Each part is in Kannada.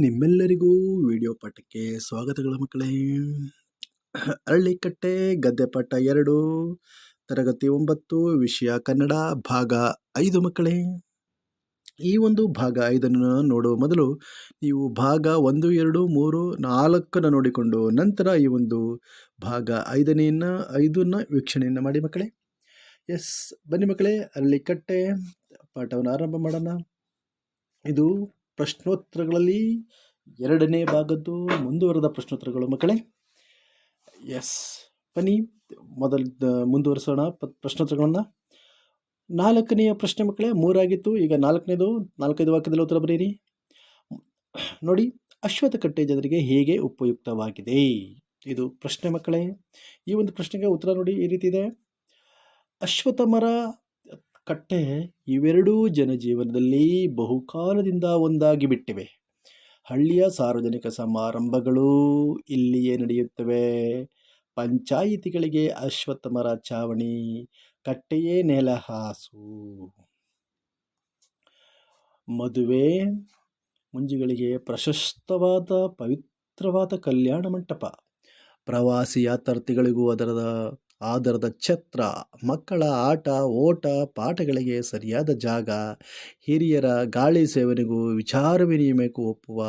ನಿಮ್ಮೆಲ್ಲರಿಗೂ ವಿಡಿಯೋ ಪಾಠಕ್ಕೆ ಸ್ವಾಗತಗಳು ಮಕ್ಕಳೇ. ಅರಳಿಕಟ್ಟೆ ಗದ್ದೆ ಪಾಠ ಎರಡು, ತರಗತಿ ಒಂಬತ್ತು, ವಿಷಯ ಕನ್ನಡ, ಭಾಗ ಐದು ಮಕ್ಕಳೇ. ಈ ಒಂದು ಭಾಗ ಐದನ್ನು ನೋಡುವ ಮೊದಲು ನೀವು ಭಾಗ ಒಂದು, ಎರಡು, ಮೂರು, ನಾಲ್ಕನ್ನು ನೋಡಿಕೊಂಡು ನಂತರ ಈ ಒಂದು ಭಾಗ ಐದನೆಯನ್ನು, ಐದನ್ನು ವೀಕ್ಷಣೆಯನ್ನು ಮಾಡಿ ಮಕ್ಕಳೇ. ಎಸ್, ಬನ್ನಿ ಮಕ್ಕಳೇ, ಅರಳಿಕಟ್ಟೆ ಪಾಠವನ್ನು ಆರಂಭ ಮಾಡೋಣ. ಇದು ಪ್ರಶ್ನೋತ್ತರಗಳಲ್ಲಿ ಎರಡನೇ ಭಾಗದ್ದು ಮುಂದುವರೆದ ಪ್ರಶ್ನೋತ್ತರಗಳು ಮಕ್ಕಳೇ. ಎಸ್ ಬನ್ನಿ, ಮೊದಲ ಮುಂದುವರಿಸೋಣ ಪ್ರಶ್ನೋತ್ತರಗಳನ್ನು. ನಾಲ್ಕನೆಯ ಪ್ರಶ್ನೆ ಮಕ್ಕಳೇ, ಮೂರಾಗಿತ್ತು, ಈಗ ನಾಲ್ಕನೇದು, ನಾಲ್ಕೈದು ವಾಕ್ಯದಲ್ಲಿ ಉತ್ತರ ಬರೀರಿ. ನೋಡಿ, ಅಶ್ವತ್ಥಕಟ್ಟೆ ಜನರಿಗೆ ಹೇಗೆ ಉಪಯುಕ್ತವಾಗಿದೆ? ಇದು ಪ್ರಶ್ನೆ ಮಕ್ಕಳೇ. ಈ ಒಂದು ಪ್ರಶ್ನೆಗೆ ಉತ್ತರ ನೋಡಿ, ಈ ರೀತಿ ಇದೆ. ಅಶ್ವತ್ಥ ಮರ ಕಟ್ಟೆ ಇವೆರಡೂ ಜನಜೀವನದಲ್ಲಿ ಬಹುಕಾಲದಿಂದ ಒಂದಾಗಿ ಬಿಟ್ಟಿವೆ ಹಳ್ಳಿಯ ಸಾರ್ವಜನಿಕ ಸಮಾರಂಭಗಳು ಇಲ್ಲಿಯೇ ನಡೆಯುತ್ತವೆ. ಪಂಚಾಯಿತಿಗಳಿಗೆ ಅಶ್ವತ್ಥ ಮರ ಚಾವಣಿ, ಕಟ್ಟೆಯೇ ನೆಲಹಾಸು ಮದುವೆ, ಮುಂಜಿಗಳಿಗೆ ಪ್ರಶಸ್ತವಾದ, ಪವಿತ್ರವಾದ ಕಲ್ಯಾಣ ಮಂಟಪ. ಪ್ರವಾಸಿ ಯಾತ್ರಾರ್ಥಿಗಳಿಗೂ ಅದರ ಆಧಾರದ ಛತ್ರ, ಮಕ್ಕಳ ಆಟ, ಓಟ, ಪಾಠಗಳಿಗೆ ಸರಿಯಾದ ಜಾಗ, ಹಿರಿಯರ ಗಾಳಿ ಸೇವನೆಗೂ ವಿಚಾರ ವಿನಿಮಯಕ್ಕೂ ಒಪ್ಪುವ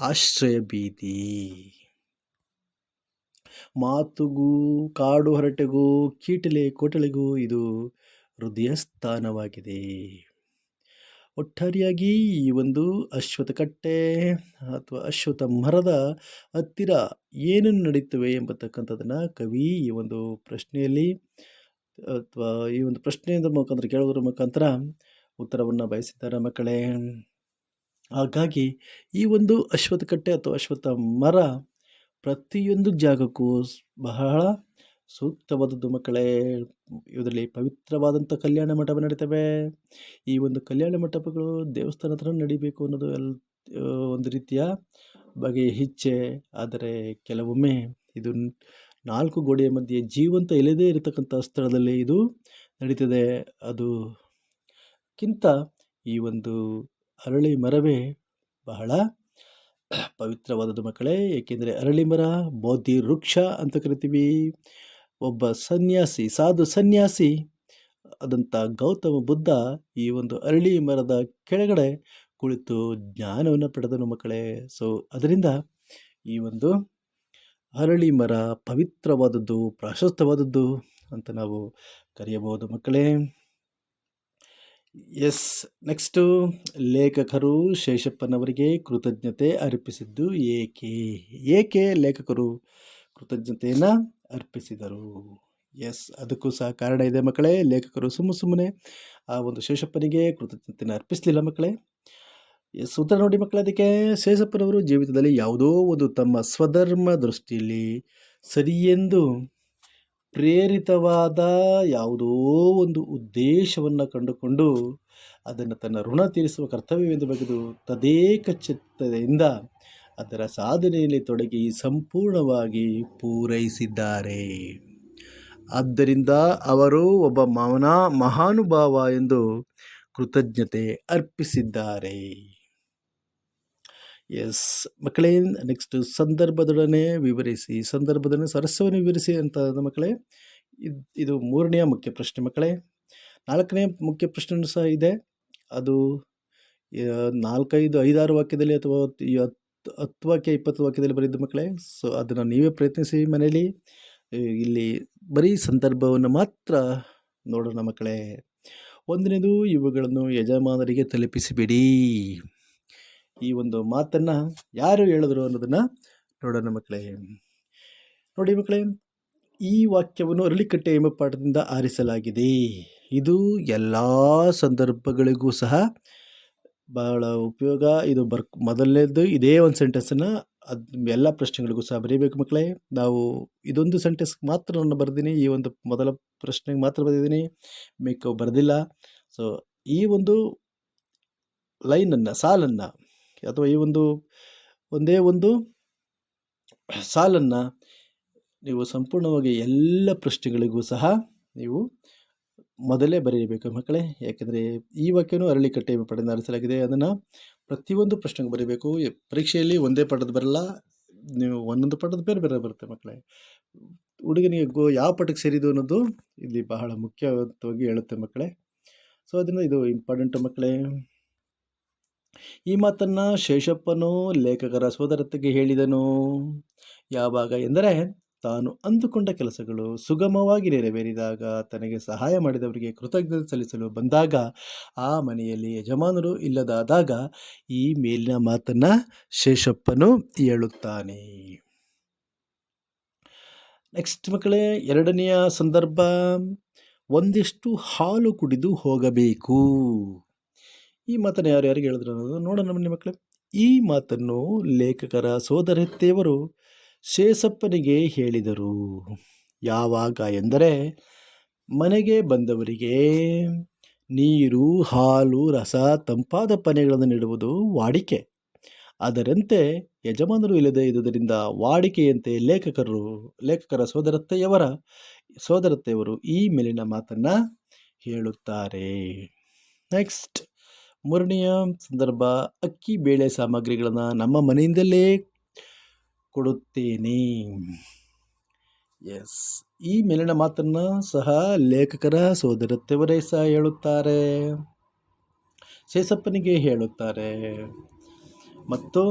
ಆಶ್ರಯ ಬೀದಿ ಮಾತುಗೂ, ಕಾಡು ಹರಟೆಗೂ, ಕೀಟಲೆ, ಕೋಟಲೆಗೂ ಇದು ಹೃದಯ ಸ್ಥಾನವಾಗಿದೆ ಒಟ್ಟಾರೆಯಾಗಿ ಈ ಒಂದು ಅಶ್ವತ್ಥ ಕಟ್ಟೆ ಅಥವಾ ಅಶ್ವತ್ಥ ಮರದ ಹತ್ತಿರ ಏನೇನು ನಡೀತವೆ ಎಂಬತಕ್ಕಂಥದ್ದನ್ನು ಕವಿ ಈ ಒಂದು ಪ್ರಶ್ನೆಯಲ್ಲಿ, ಅಥವಾ ಈ ಒಂದು ಪ್ರಶ್ನೆಯಿಂದ ಮುಖಾಂತರ ಕೇಳೋದ್ರ ಮುಖಾಂತರ ಉತ್ತರವನ್ನು ಬಯಸಿದ್ದಾರೆ ಮಕ್ಕಳೇ. ಹಾಗಾಗಿ ಈ ಒಂದು ಅಶ್ವತ್ಥ ಕಟ್ಟೆ ಅಥವಾ ಅಶ್ವತ್ಥ ಮರ ಪ್ರತಿಯೊಂದು ಜಾಗಕ್ಕೂ ಬಹಳ ಸೂಕ್ತವಾದದ್ದು ಮಕ್ಕಳೇ, ಇದರಲ್ಲಿ ಪವಿತ್ರವಾದಂಥ ಕಲ್ಯಾಣ ಮಂಟಪ ನಡೀತವೆ. ಈ ಒಂದು ಕಲ್ಯಾಣ ಮಂಟಪಗಳು ದೇವಸ್ಥಾನ ಹತ್ರ ನಡಿಬೇಕು ಅನ್ನೋದು ಎಲ್ ಒಂದು ರೀತಿಯ ಬಗೆಯ ಇಚ್ಛೆ. ಆದರೆ ಕೆಲವೊಮ್ಮೆ ಇದು ನಾಲ್ಕು ಗೋಡೆಯ ಮಧ್ಯೆ ಜೀವಂತ ಇಲ್ಲದೇ ಇರತಕ್ಕಂಥ ಸ್ಥಳದಲ್ಲಿ ಇದು ನಡೀತದೆ. ಅದು ಕಿಂತ ಈ ಒಂದು ಅರಳಿ ಮರವೇ ಬಹಳ ಪವಿತ್ರವಾದದ್ದು ಮಕ್ಕಳೇ. ಏಕೆಂದರೆ ಅರಳಿ ಮರ ಬೋಧಿ ವೃಕ್ಷ ಅಂತ ಕರಿತೀವಿ. ಒಬ್ಬ ಸನ್ಯಾಸಿ, ಸಾಧು ಸನ್ಯಾಸಿ ಆದಂಥ ಗೌತಮ ಬುದ್ಧ ಈ ಒಂದು ಅರಳಿ ಮರದ ಕೆಳಗಡೆ ಕುಳಿತು ಜ್ಞಾನವನ್ನು ಪಡೆದನು ಮಕ್ಕಳೇ. ಸೊ ಅದರಿಂದ ಈ ಒಂದು ಅರಳಿ ಮರ ಪವಿತ್ರವಾದದ್ದು, ಪ್ರಾಶಸ್ತವಾದದ್ದು ಅಂತ ನಾವು ಕರೆಯಬಹುದು ಮಕ್ಕಳೇ. ಎಸ್ ನೆಕ್ಸ್ಟು ಲೇಖಕರು ಶೇಷಪ್ಪನವರಿಗೆ ಕೃತಜ್ಞತೆ ಅರ್ಪಿಸಿದ್ದು ಏಕೆ? ಏಕೆ ಲೇಖಕರು ಕೃತಜ್ಞತೆಯನ್ನು ಅರ್ಪಿಸಿದರು. ಎಸ್, ಅದಕ್ಕೂ ಸಹ ಕಾರಣ ಇದೆ ಮಕ್ಕಳೇ. ಲೇಖಕರು ಸುಮ್ಮ ಸುಮ್ಮನೆ ಆ ಒಂದು ಶೇಷಪ್ಪನಿಗೆ ಕೃತಜ್ಞತೆಯನ್ನು ಅರ್ಪಿಸಲಿಲ್ಲ ಮಕ್ಕಳೇ. ಎಸ್, ಉತ್ತರ ನೋಡಿ ಮಕ್ಕಳೇ, ಅದಕ್ಕೆ ಶೇಷಪ್ಪನವರು ಜೀವಿತದಲ್ಲಿ ಯಾವುದೋ ಒಂದು ತಮ್ಮ ಸ್ವಧರ್ಮ ದೃಷ್ಟಿಯಲ್ಲಿ ಸರಿಯೆಂದು ಪ್ರೇರಿತವಾದ ಯಾವುದೋ ಒಂದು ಉದ್ದೇಶವನ್ನು ಕಂಡುಕೊಂಡು ಅದನ್ನು ತನ್ನ ಋಣ ತೀರಿಸುವ ಕರ್ತವ್ಯವೆಂದು ಬಗೆದು ತದೇಕ ಚಿತ್ತದಿಂದ ಅದರ ಸಾಧನೆಯಲ್ಲಿ ತೊಡಗಿ ಸಂಪೂರ್ಣವಾಗಿ ಪೂರೈಸಿದ್ದಾರೆ. ಆದ್ದರಿಂದ ಅವರು ಒಬ್ಬ ಮಾವನ ಮಹಾನುಭಾವ ಎಂದು ಕೃತಜ್ಞತೆ ಅರ್ಪಿಸಿದ್ದಾರೆ. ಎಸ್, ಮಕ್ಕಳೇ, ನೆಕ್ಸ್ಟ್ ಸಂದರ್ಭದೊಡನೆ ವಿವರಿಸಿ, ಸಂದರ್ಭದೊಡನೆ ಸರಸ್ವನ್ನು ವಿವರಿಸಿ ಅಂತ ಮಕ್ಕಳೇ, ಇದು ಇದು ಮೂರನೆಯ ಮುಖ್ಯ ಪ್ರಶ್ನೆ ಮಕ್ಕಳೇ. ನಾಲ್ಕನೇ ಮುಖ್ಯ ಪ್ರಶ್ನೆಯೂ ಸಹ ಇದೆ. ಅದು ನಾಲ್ಕೈದು ಐದಾರು ವಾಕ್ಯದಲ್ಲಿ ಅಥವಾ ಹತ್ತು ವಾಕ್ಯ ಇಪ್ಪತ್ತು ವಾಕ್ಯದಲ್ಲಿ ಬರೆದಿದ್ದು ಮಕ್ಕಳೇ, ಸೊ ಅದನ್ನು ನೀವೇ ಪ್ರಯತ್ನಿಸಿ ಮನೆಯಲ್ಲಿ. ಇಲ್ಲಿ ಬರೀ ಸಂದರ್ಭವನ್ನು ಮಾತ್ರ ನೋಡೋಣ ಮಕ್ಕಳೇ. ಒಂದನೇದು, ಇವುಗಳನ್ನು ಯಜಮಾನರಿಗೆ ತಲುಪಿಸಿಬಿಡಿ. ಈ ಒಂದು ಮಾತನ್ನು ಯಾರು ಹೇಳಿದ್ರು ಅನ್ನೋದನ್ನು ನೋಡೋಣ ಮಕ್ಕಳೇ. ನೋಡಿ ಮಕ್ಕಳೇ, ಈ ವಾಕ್ಯವನ್ನು ಅರಳಿಕಟ್ಟೆ ಎಂಬ ಪಾಠದಿಂದ ಆರಿಸಲಾಗಿದೆ. ಇದು ಎಲ್ಲ ಸಂದರ್ಭಗಳಿಗೂ ಸಹ ಭಾಳ ಉಪಯೋಗ. ಇದು ಬರ್ ಮೊದಲನೇದು ಇದೇ ಒಂದು ಸೆಂಟೆನ್ಸನ್ನು ಅದು ಎಲ್ಲ ಪ್ರಶ್ನೆಗಳಿಗೂ ಸಹ ಬರೀಬೇಕು ಮಕ್ಕಳೇ ನಾವು ಇದೊಂದು ಸೆಂಟೆನ್ಸ್ ಮಾತ್ರ ನಾನು ಬರೆದೀನಿ, ಈ ಒಂದು ಮೊದಲ ಪ್ರಶ್ನೆಗೆ ಮಾತ್ರ ಬರೆದಿದ್ದೀನಿ ಮಿಕ್ಕ ಬರೆದಿಲ್ಲ. ಸೊ ಈ ಒಂದು ಲೈನನ್ನು, ಸಾಲನ್ನು ಅಥವಾ ಈ ಒಂದು, ಒಂದೇ ಒಂದು ಸಾಲನ್ನು ನೀವು ಸಂಪೂರ್ಣವಾಗಿ ಎಲ್ಲ ಪ್ರಶ್ನೆಗಳಿಗೂ ಸಹ ನೀವು ಮೊದಲೇ ಬರೆಯಬೇಕು ಮಕ್ಕಳೇ. ಯಾಕೆಂದರೆ ಈ ವಾಕ್ಯನೂ ಅರಳಿಕಟ್ಟೆ ಪಡೆದು ನಡೆಸಲಾಗಿದೆ. ಅದನ್ನು ಪ್ರತಿಯೊಂದು ಪ್ರಶ್ನೆಗೆ ಬರೀಬೇಕು. ಪರೀಕ್ಷೆಯಲ್ಲಿ ಒಂದೇ ಪಾಠದ ಬರಲ್ಲ. ನೀವು ಒಂದೊಂದು ಪಟ್ಟದ ಬೇರೆ ಬೇರೆ ಬರುತ್ತೆ ಮಕ್ಕಳೇ. ಹುಡುಗನಿಗೆ ಗೋ, ಯಾವ ಪಾಠಕ್ಕೆ ಸೇರಿದ್ದು ಅನ್ನೋದು ಇಲ್ಲಿ ಬಹಳ ಮುಖ್ಯವಾಗಿ ಹೇಳುತ್ತೆ ಮಕ್ಕಳೇ. ಸೊ ಅದರಿಂದ ಇದು ಇಂಪಾರ್ಟೆಂಟ್ ಮಕ್ಕಳೇ. ಈ ಮಾತನ್ನು ಶೇಷಪ್ಪನು ಲೇಖಕರ ಸೋದರತೆಗೆ ಹೇಳಿದನು. ಯಾವಾಗ ಎಂದರೆ ತಾನು ಅಂದುಕೊಂಡ ಕೆಲಸಗಳು ಸುಗಮವಾಗಿ ನೆರವೇರಿದಾಗ ತನಗೆ ಸಹಾಯ ಮಾಡಿದವರಿಗೆ ಕೃತಜ್ಞತೆ ಸಲ್ಲಿಸಲು ಬಂದಾಗ ಆ ಮನೆಯಲ್ಲಿ ಯಜಮಾನರು ಇಲ್ಲದಾದಾಗ ಈ ಮೇಲಿನ ಮಾತನ್ನು ಶೇಷಪ್ಪನು ಹೇಳುತ್ತಾನೆ. ನೆಕ್ಸ್ಟ್ ಮಕ್ಕಳೇ, ಎರಡನೆಯ ಸಂದರ್ಭ, ಒಂದಿಷ್ಟು ಹಾಲು ಕುಡಿದು ಹೋಗಬೇಕು. ಈ ಮಾತನ್ನು ಯಾರು ಯಾರಿಗೆ ಹೇಳಿದ್ರು ಅನ್ನೋದು ನೋಡೋಣ ಮನೆ ಮಕ್ಕಳೇ. ಈ ಮಾತನ್ನು ಲೇಖಕರ ಸೋದರತ್ತೆಯವರು ಶೇಷಪ್ಪನಿಗೆ ಹೇಳಿದರು, ಯಾವಾಗ ಎಂದರೆ ಮನೆಗೆ ಬಂದವರಿಗೆ ನೀರು, ಹಾಲು, ರಸ, ತಂಪಾದ ಪನೆಗಳನ್ನು ನೀಡುವುದು ವಾಡಿಕೆ. ಅದರಂತೆ ಯಜಮಾನರು ಇಲ್ಲದೆ ಇದ್ದುದರಿಂದ ವಾಡಿಕೆಯಂತೆ ಲೇಖಕರು, ಲೇಖಕರ ಸೋದರತ್ತೆಯವರ, ಸೋದರತ್ತೆಯವರು ಈ ಮೇಲಿನ ಮಾತನ್ನು ಹೇಳುತ್ತಾರೆ. ನೆಕ್ಸ್ಟ್, ಮೂರನೆಯ ಸಂದರ್ಭ, ಅಕ್ಕಿ, ಬೇಳೆ ಸಾಮಗ್ರಿಗಳನ್ನು ನಮ್ಮ ಮನೆಯಿಂದಲೇ ಕೊಡುತ್ತೇನೆ. ಎಸ್ ಈ ಮೇಲಿನ ಮಾತನ್ನು ಸಹ ಲೇಖಕರ ಸೋದರತ್ತೆಯವರೇ ಸಹ ಹೇಳುತ್ತಾರೆ. ಶೇಷಪ್ಪನಿಗೆ ಹೇಳುತ್ತಾರೆ, ಮತ್ತು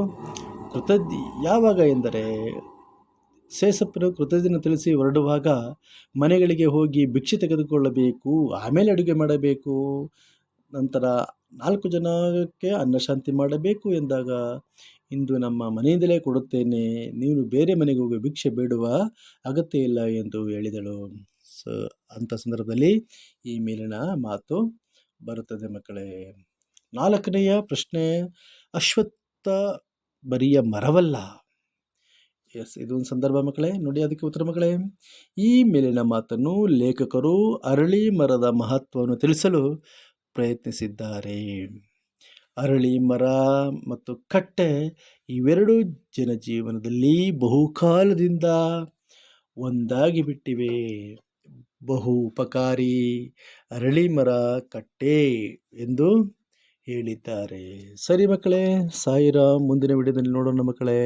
ಕೃತಜ್ಞ, ಯಾವಾಗ ಎಂದರೆ? ಶೇಷಪ್ಪನು ಕೃತಜ್ಞತೆ ತಿಳಿಸಿ ಹೊರಡುವಾಗ, ಮನೆಗಳಿಗೆ ಹೋಗಿ ಭಿಕ್ಷೆ ತೆಗೆದುಕೊಳ್ಳಬೇಕು, ಆಮೇಲೆ ಅಡುಗೆ ಮಾಡಬೇಕು. ನಂತರ ನಾಲ್ಕು ಜನಕ್ಕೆ ಅನ್ನಶಾಂತಿ ಮಾಡಬೇಕು ಎಂದಾಗ ಇಂದು ನಮ್ಮ ಮನೆಯಿಂದಲೇ ಕೊಡುತ್ತೇನೆ. ನೀನು ಬೇರೆ ಮನೆಗೆ ಹೋಗಿ ಭಿಕ್ಷೆ ಬೇಡುವ ಅಗತ್ಯ ಇಲ್ಲ ಎಂದು ಹೇಳಿದಳು. ಸೊ ಅಂಥ ಸಂದರ್ಭದಲ್ಲಿ ಈ ಮೇಲಿನ ಮಾತು ಬರುತ್ತದೆ ಮಕ್ಕಳೇ. ನಾಲ್ಕನೆಯ ಪ್ರಶ್ನೆ, ಅಶ್ವತ್ಥ ಬರಿಯ ಮರವಲ್ಲ? ಎಸ್ ಇದೊಂದು ಸಂದರ್ಭ ಮಕ್ಕಳೇ. ನೋಡಿ ಅದಕ್ಕೆ ಉತ್ತರ ಮಕ್ಕಳೇ. ಈ ಮೇಲಿನ ಮಾತನ್ನು ಲೇಖಕರು ಅರಳಿ ಮರದ ಮಹತ್ವವನ್ನು ತಿಳಿಸಲು ಪ್ರಯತ್ನಿಸಿದ್ದಾರೆ. ಅರಳಿ, ಮರ ಮತ್ತು ಕಟ್ಟೆ ಇವೆರಡು ಜನಜೀವನದಲ್ಲಿ ಬಹುಕಾಲದಿಂದ ಒಂದಾಗಿ ಬಿಟ್ಟಿವೆ. ಬಹು ಉಪಕಾರಿ ಅರಳಿ, ಮರ, ಕಟ್ಟೆ ಎಂದು ಹೇಳಿದ್ದಾರೆ. ಸರಿ ಮಕ್ಕಳೇ, ಸಾಯಿರಾಮ್ ಮುಂದಿನ ವಿಡಿಯೋದಲ್ಲಿ ನೋಡೋಣ ಮಕ್ಕಳೇ.